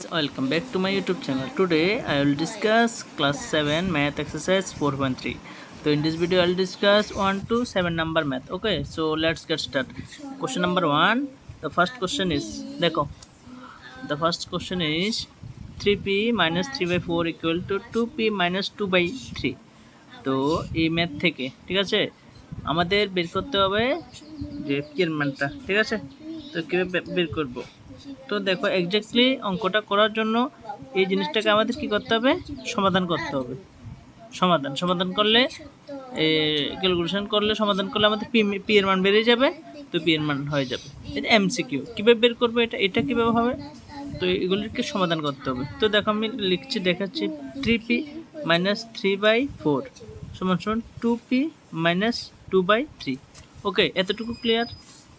welcome back to my youtube channel today i will discuss class 7 math exercise 4.3 so in this video i'll discuss 1 to 7 number math okay so let's get started question number 1 the first question is dekho the first question is 3p minus 3 by 4 equal to 2p minus 2 by 3 তো এই math থেকে ঠিক আছে আমাদের বের করতে হবে যে পি এর মানটা ঠিক আছে তো কীভাবে বের করব তো দেখো এক্স্যাক্টলি অঙ্কটা করার জন্য এই জিনিসটাকে আমাদের কি করতে হবে? সমাধান করতে হবে। সমাধান সমাধান করলে ক্যালকুলেশন করলে সমাধান করলে আমাদের পি পি এর মান বেড়ে যাবে, তো পি এর মান হয়ে যাবে। এটা এমসিকিউ কীভাবে বের করব এটা? এটা কীভাবে হবে? তো এগুলিকে সমাধান করতে হবে। তো দেখো আমি লিখছি, দেখাচ্ছি three P minus three by four সমান সমান two P minus two by three okay এতটুকু ক্লিয়ার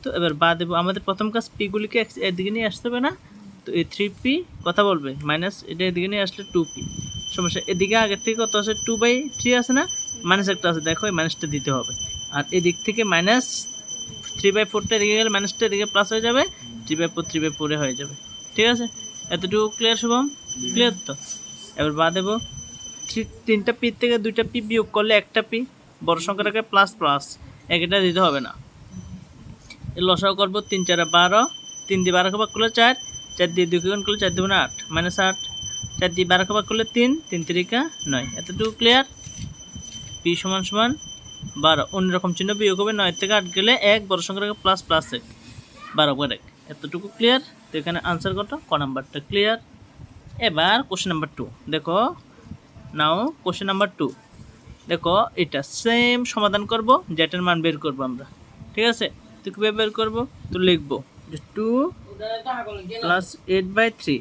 তো এবার বা দেবো। আমাদের প্রথম কাজ পিগুলিকে এদিকে নিয়ে আসতে হবে না। তো এই থ্রি পি কথা বলবে। মাইনাস এটা এদিকে নিয়ে আসলে টু পি সমস্যা, এদিকে আগের থেকে কত আছে? টু বাই থ্রি আছে না? মাইনাস একটা আছে। দেখো, এই মাইনাসটা দিতে হবে। আর এদিক থেকে মাইনাস থ্রি বাই ফোরটা এদিকে গেলে মাইনাসটা এদিকে প্লাস হয়ে যাবে। Three by four three by ফোরে হয়ে যাবে। ঠিক আছে? এতটুকু ক্লিয়ার শুভম? ক্লিয়ার তো? এবার বা দেবো। থ্রি তিনটা পি থেকে দুইটা পি বিয়োগ করলে একটা পি বড় সংখ্যাটাকে প্লাস প্লাস একটা দিতে হবে না। এর লসাও করব তিন চারে বারো, তিন দিয়ে বারো ভাগ করলে চার চার দিয়ে দুই গুণ করলে চার দুগুণ আট মাইনাস আট, চার দিয়ে বারো ভাগ করলে তিন তিন তিরিকা নয়। এতটুকু ক্লিয়ার পি সমান সমান বারো। অন্যরকম চিহ্ন বিয়োগ হবে নয় থেকে আট গেলে এক, বড় সংখ্যাটাকে প্লাস প্লাস এক, বারো করে এক। এতটুকু ক্লিয়ার তো এখানে আনসার কত? ক নাম্বারটা ক্লিয়ার এবার কোশ্চেন নাম্বার টু দেখো, নাও কোশ্চেন নাম্বার টু দেখো, এটা সেম সমাধান করব, যেটার মান বের করব আমরা। ঠিক আছে? তো কীভাবে বের করব? তো লিখব। যে two plus eight by three.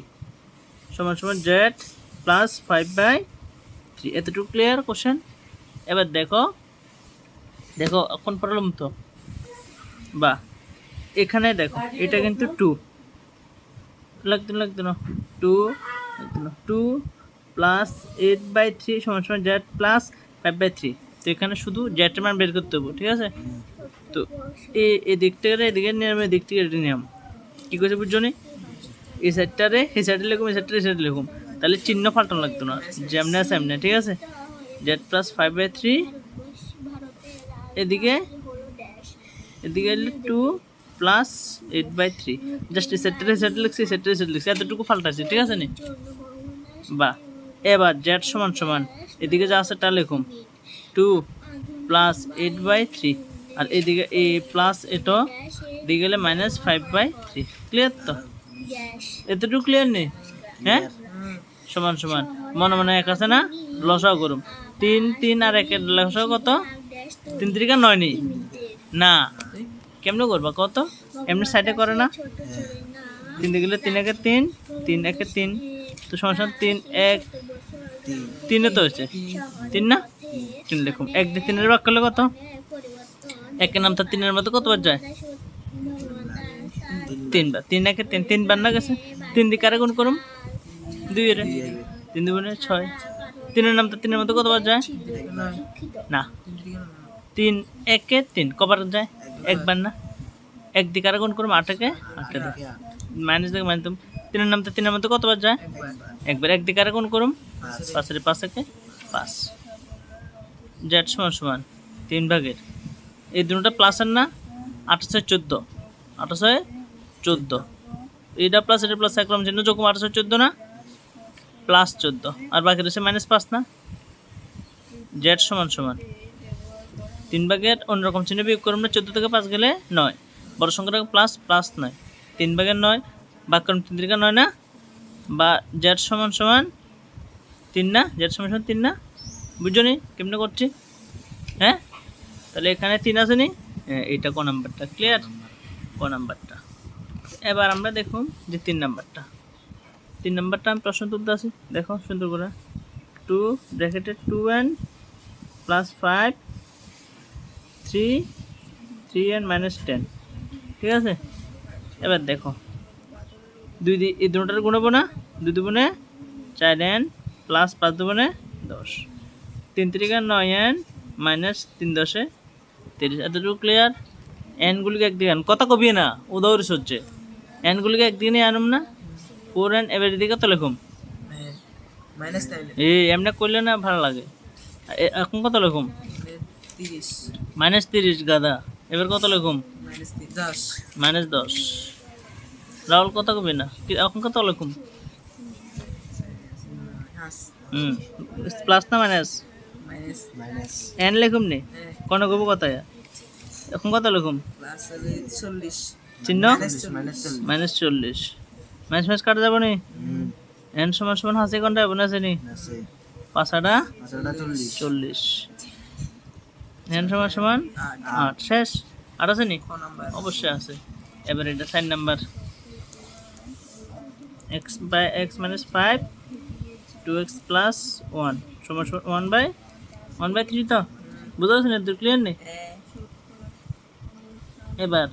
সমান সমান Z plus five by three. এতটুকু ক্লিয়ার কোশ্চেন এবার দেখো। দেখো এখন প্রবলেম তো বা এখানে দেখো, এটা কিন্তু টু লাগতো লাগতো না। Two two plus eight by three সমান সমান Z plus five by three তো এখানে শুধু জেডের মান বের করতে হবে, ঠিক আছে? তো? এই এই দিক থেকে এদিকে নিয়ম এই দিক থেকে এটি নিয়ম কী করছে বুঝছ নি? এই সাইডটারে এই সাইডে লিখুম, এই সাইডটা এই সাইডে লিখুম। তাহলে চিহ্ন পাল্টানো লাগতো না। যেমনে আছে ঠিক আছে? Z plus five by three এদিকে? এদিকে two plus eight by three just এই সেটটা সেট লিখছি সেটটা সেট লিখছি। এতটুকু ফাল্টাছি ঠিক আছে নি? বা এবার জেড সমান সমান। এদিকে যা আছে তা লিখুম। Two plus eight by three আর এদিকে এই প্লাস এটা দিকে গেলে minus five by three clear তো? এতটুকু ক্লিয়ার নেই হ্যাঁ? সমান সমান। মনে মনে এক আছে না? লসাও করুম। তিন তিন আর একের লসাও কত? তিন তিরিকা নয় নেই না। কেমনে করবা কত? এমনি সাইডে করে না? তিন দিকে গেলে তিন একে তিন তিন একে তিন। তো সমান সমান তিন এক। তিনে তো হয়েছে। তিন না? তিন লিখুন এক দিয়ে তিনের ভাগ করলে কত? একের নাম তো তিনের মতো কতবার যায়? তিনবার। তিন একে তিন, তিনবার না গেছে? তিন দিকে আরে গুণ করুম? দুই রে। তিন দুগুণে ছয়। তিনের নাম তো তিনের মতো কতবার যায়? না। তিন একে তিন, কবার যায়? একবার না? এক দিকে আরে গুণ করুম? আট একে? আট একে মাইনাস দিকে মাইনাস তিনের নাম তো তিনের মতো কতবার যায়? একবার। এক দিকে আরে গুণ করুম? পাঁচের পাঁচ একে? পাঁচ। জেড সমান সমান। তিন ভাগের। এই দুটোটা প্লাসের না? আঠাশে চোদ্দ। আঠাশে চোদ্দ। এটা প্লাস এটা প্লাস একরম চিহ্ন। যোগ আঠাশে চোদ্দ না? প্লাস চোদ্দ। আর বাকি রয়েছে মাইনাস পাঁচ না? জেড সমান সমান। তিন ভাগের অন্যরকম চিহ্ন বিয়োগ করুন না চোদ্দ থেকে পাঁচ গেলে নয়। বড় সংখ্যাটা প্লাস প্লাস নয়। তিন ভাগের নয়, বাক করুন তিন থেকে নয় না? বা জেড সমান সমান তিন না? জেড সমান সমান তিন না? বুঝছ নি? কেমনে করছি? হ্যাঁ? তাহলে এখানে তিন আছে নি? এইটা ক নাম্বারটা? ক্লিয়ার ক নাম্বারটা? এবার আমরা দেখুন যে তিন নাম্বারটা। তিন নাম্বারটা আমি প্রশ্ন তুলতে আসি। দেখো, সুন্দর করে। টু ব্র্যাকেটে two N plus five three three N minus ten ঠিক আছে? এবার দেখো। দুই এই দুটার গুণাবো না? দুই দুগুণে চার এন প্লাস পাঁচ দুগুণে দশ। তিন তিরিকা নয় এন মাইনাস তিন দশে তিরিশ এতটুকু ক্লিয়ার এনগুলিকে একদিকে আন কথা কবি না উদৌরিস হচ্ছে এনগুলিকে একদিকে নিয়ে আনুম না। ফোর এন এবার এদিকে কত লিখুম এই এমনি করলে না ভালো লাগে। এখন কত লিখুম মাইনাস তিরিশ গাদা এবার কত লিখুম মাইনাস দশ। রাহুল কত কবি না। এখন কত লিখুম হুম। প্লাস না মাইনাস এন লিখুম নি? কোন কব কত এখন কত লিখুম? চিহ্ন? মাইনাস মাইনাস চল্লিশ। মাইনাস মাইনাস কাটা যাব নি? এন সমান সমান হাসি কোনটা হবে না? আছে। নি পাঁচাটা চল্লিশ। এন সমান সমান আট। শেষ? আট আছে নি? অবশ্যই আছে। এবার এটা sign number. X by X minus five two X plus one. সমান সমান one by one by three তো? বুঝতে পারছেন এর ক্লিয়ার নেই? এবার।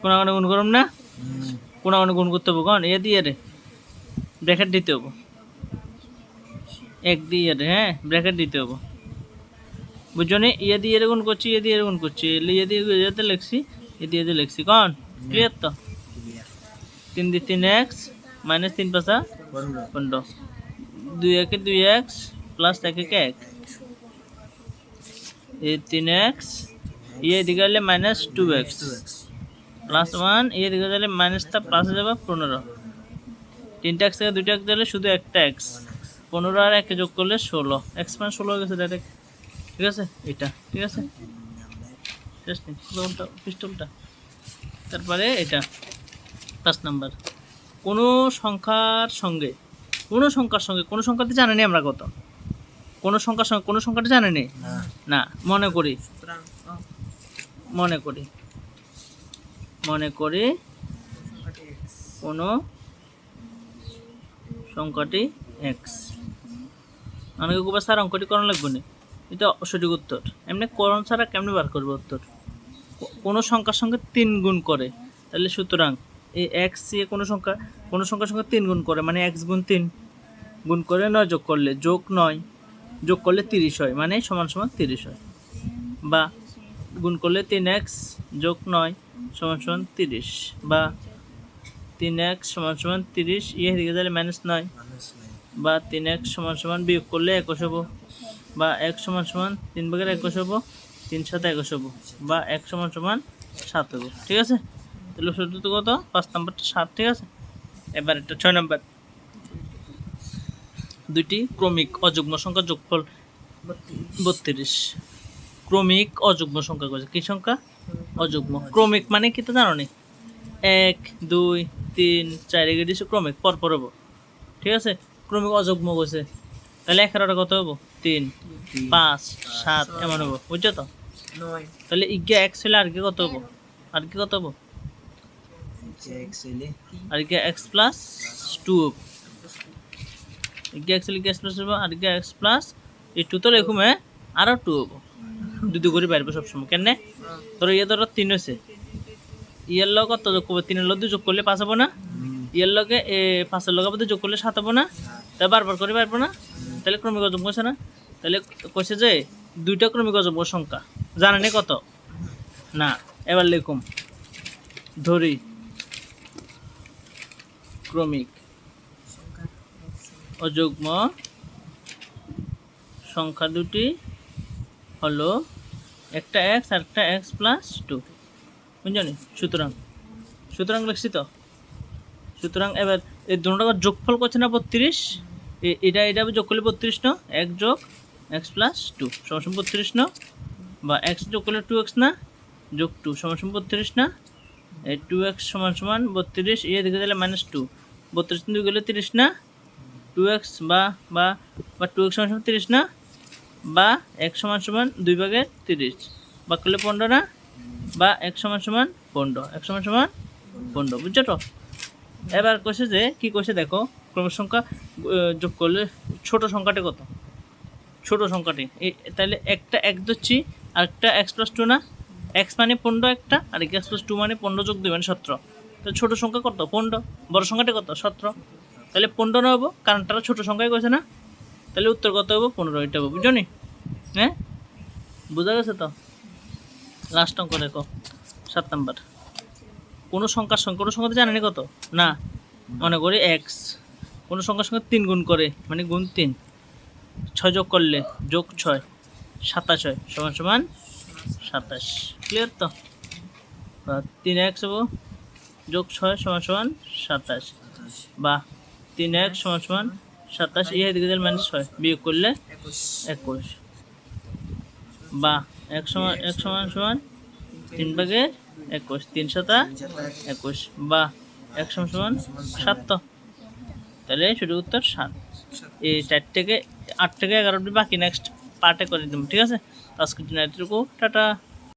কোনা কোনা গুণ করুন না? কোনা কোনা গুণ করতে হবে? কন? এ দিয়ে রে। ব্র্যাকেট দিতে হব। এক দিয়ে রে হ্যাঁ? ব্র্যাকেট দিতে হব। বুঝছ নি? ইয়ে দিয়ে এর গুণ করছি ইয়ে দিয়ে গুণ করছি। ইয়ে দিয়ে ইয়েতে লিখছি, এ দিয়ে দিয়ে লিখছি। কন? ক্লিয়ার তো? তিন দিয়ে তিন এক্স মাইনাস তিন পাঁচা পনেরো। দুই একে দুই এক্স প্লাস এক একে এক এই তিন এক্স ইয়ে দিকে হলে minus two X plus one ইয়ে দিকে হলে মাইনাসটা প্লাস হয়ে যাবে পনেরো। তিনটা এক্স থেকে দুইটা এক্স দিলে শুধু একটা এক্স পনেরো আর একে যোগ করলে ষোলো। এক্স মানে ষোলো হয়ে গেছে ডাইরেক্ট ঠিক আছে? এটা ঠিক আছে? পিস্টলটা তারপরে এটা। পাঁচ নাম্বার কোনো সংখ্যার সঙ্গে কোনো সংখ্যার সঙ্গে কোনো সংখ্যাতে জানেনি আমরা কত। কোনো সংখ্যার সঙ্গে কোনো সংখ্যাটা জানেনি? না মনে করি। মনে করি। মনে করি কোনো সংখ্যাটি এক্স অনেকে কুবা স্যার অঙ্কটি করণ লাগবে না? এটা সঠিক উত্তর। এমনি করণ ছাড়া কেমনি বার করবে উত্তর? কোনো সংখ্যার সঙ্গে তিন গুণ করে। তাহলে সুতরাং এই এক্স দিয়ে কোনো সংখ্যা, কোনো সংখ্যার সঙ্গে তিন গুণ করে মানে এক্স গুণ তিন গুণ করে নয় যোগ করলে যোগ নয়, যোগ করলে তিরিশ হয় মানে সমান সমান তিরিশ হয়। বা গুণ করলে তিন এক্স যোগ নয় সমান সমান তিরিশ, বা তিন এক্স সমান সমান তিরিশ ইয়ে দিকে তাহলে মাইনাস নয়, বা তিন এক্স সমান সমান বিয়োগ করলে একুশ হব, বা এক সমান সমান তিন ভাগের একুশ হব, তিন সাথে একুশ হব, বা এক সমান সমান সাত হব, ঠিক আছে? তাহলে কত? পাঁচ নম্বরটা সাত ঠিক আছে? এবার এটা ছয় নম্বর। দুইটি ক্রমিক অযুগ্ম সংখ্যা যোগফল বত্রিশ। ক্রমিক অযুগ্ম সংখ্যা করেছে কি সংখ্যা? অযুগ্ম। ক্রমিক মানে কি তো জানো নি? এক দুই তিন চার এগিয়ে দিচ্ছে ক্রমিক পরপর হব। ঠিক আছে? ক্রমিক অযুগ্ম করেছে তাহলে এগারোটা কত হব? তিন পাঁচ সাত এমন হব। বুঝছ তো? তাহলে ইজ্ঞা এক হলে আর কি কত হব? আর কি কত হব? আর কি এক্স প্লাস টু ইজ্ঞা এক্স হলে এক্স প্লাস হব আর কি এক্স প্লাস এই টু তো লেখুম আরও টু হব দুটো করে পারব সবসময়, কেন? তোর ইয়ে ধরো তিন হয়েছে ইয়ের লগ কত যোগ করবে? তিনের লগ যোগ করলে পাঁচ হব না? ইয়ের লগে পাঁচের লগে আবার যোগ করলে সাত হব না? তাই বারবার করে পারব না? তাহলে ক্রমিক অযুগ্ম কইছে না? তাহলে কইছে যে দুইটা ক্রমিক অযুগ্ম সংখ্যা। জানেনি কত? না, এবার লিখুম। ধরি। ক্রমিক। অযুগ্ম। সংখ্যা দুটি হলো একটা এক্স আর একটা এক্স প্লাস টু বুঝলি? সুতরাং সুতরাং লিখছি তো সুতরাং এবার এই দুটো যোগফল করছে না বত্রিশ? এটা এটা যোগ করলে বত্রিশ ন? এক যোগ এক্স প্লাস টু সমান বত্রিশ ন? বা এক্স যোগ করলে টু এক্স না? যোগ টু সমান সমান বত্রিশ না? এই টু এক্স সমান সমান বত্রিশ ইয়ে দেখে দিলে মাইনাস টু বত্রিশ দুই গেলে তিরিশ না? টু এক্স বা বা টু এক্স সমান সমান তিরিশ না? বা এক সমান সমান দুই ভাগের তিরিশ। বা করলে পনেরো না? বা এক সমান সমান পনেরো। এক সমান সমান পনেরো, বুঝছ তো? এবার কষে যে, কি কষে দেখো, ক্রমের সংখ্যা যোগ করলে ছোট সংখ্যাটি কত? ছোট সংখ্যাটি। তাহলে একটা এক ধরছি আর একটা এক্স প্লাস টু না? এক্স মানে পনেরো একটা আর এক্স প্লাস টু মানে পনেরো যোগ দুই মানে সতেরো। তো ছোট সংখ্যা কত? পনেরো। বড় সংখ্যাটা কত? সতেরো। তাহলে পনেরো না হব? কারণ তারা ছোট সংখ্যায় করেছে না? তাহলে উত্তর কত হব? পনেরো এটা হব। বুঝছ নি? হ্যাঁ বোঝা গেছে তো? লাস্ট অঙ্ক দেখো। সাত নাম্বার। কোনো সংখ্যার সঙ্গে, কোনো সংখ্যাতে জানেনি কত? না। মনে করি এক্স কোনো সংখ্যার সঙ্গে তিন গুণ করে মানে গুণ তিন। ছয় যোগ করলে যোগ ছয়। সাতাশ হয়। সমান সমান সাতাশ। ক্লিয়ার তো? তিন এক্স হব। যোগ ছয় সমান সমান সাতাশ। বা তিন এক সমান সমান সাতাশ ইহা দিকে মাইনাস ছয়, বিয়োগ করলে একুশ। বা এক সমান এক সমান সমান তিন ভাগের একুশ, তিন সাতা একুশ। বা এক সমান সমান সাত তাহলে সঠিক উত্তর সাত। এই চার থেকে আট থেকে এগারো অবধি বাকি নেক্সট পার্টে করে দিব, ঠিক আছে? আজকের জন্য এতটুকু, টাটা।